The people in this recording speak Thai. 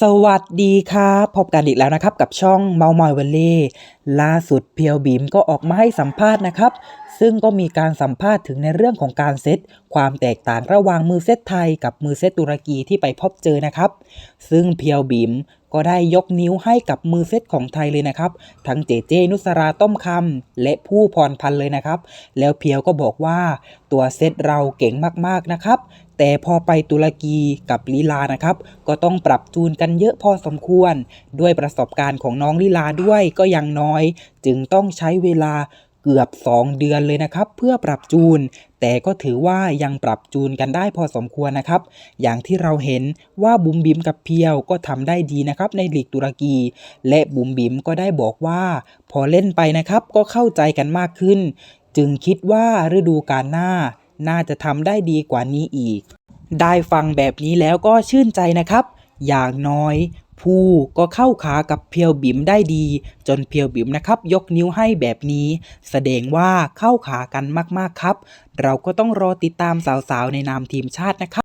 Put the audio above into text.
สวัสดีครับพบกันอีกแล้วนะครับ กับช่องเมามอยวันเล่ล่าสุดเพียวบีมก็ออกมาให้สัมภาษณ์นะครับ ซึ่งก็มีการสัมภาษณ์ถึงในเรื่องของการเซตความแตกต่างระหว่างมือเซตไทยกับมือเซตตุรกีที่ไปพบเจอนะครับ ซึ่งเพียวบีมก็ได้ยกนิ้วให้กับมือเซตของไทยเลยนะครับ ทั้งเจเจนุสราต้มคำและผู้พรพันเลยนะครับ แล้วเพียวก็บอกว่าตัวเซตเราเก่งมากๆนะครับ แต่พอไปตุรกีกับลีลานะครับ ก็ต้องปรับจูนกันเยอะพอสมควร ด้วยประสบการณ์ของน้องลีลาด้วยก็ยังน้อย จึงต้องใช้เวลา เกือบ 2 เดือนเลยนะครับ เพื่อปรับจูน แต่ก็ถือว่ายังปรับจูนกันได้พอสมควรนะครับ อย่างที่เราเห็นว่าบุมบิมกับเพียวก็ทำได้ดีนะครับในลีกตุรกี และบุมบิมก็ได้บอกว่า พอเล่นไปนะครับก็เข้าใจกันมากขึ้น จึงคิดว่าฤดูกาลหน้า น่าจะทำได้ดีกว่านี้อีก ได้ฟังแบบนี้แล้วก็ชื่นใจนะครับ อย่างน้อย ผู้ก็เข้าขากับเพียวบิมได้ดี จนเพียวบิมนะครับ ยกนิ้วให้แบบนี้ แสดงว่าเข้าขากันมากๆครับ เราก็ต้องรอติดตามสาวๆในนามทีมชาตินะครับ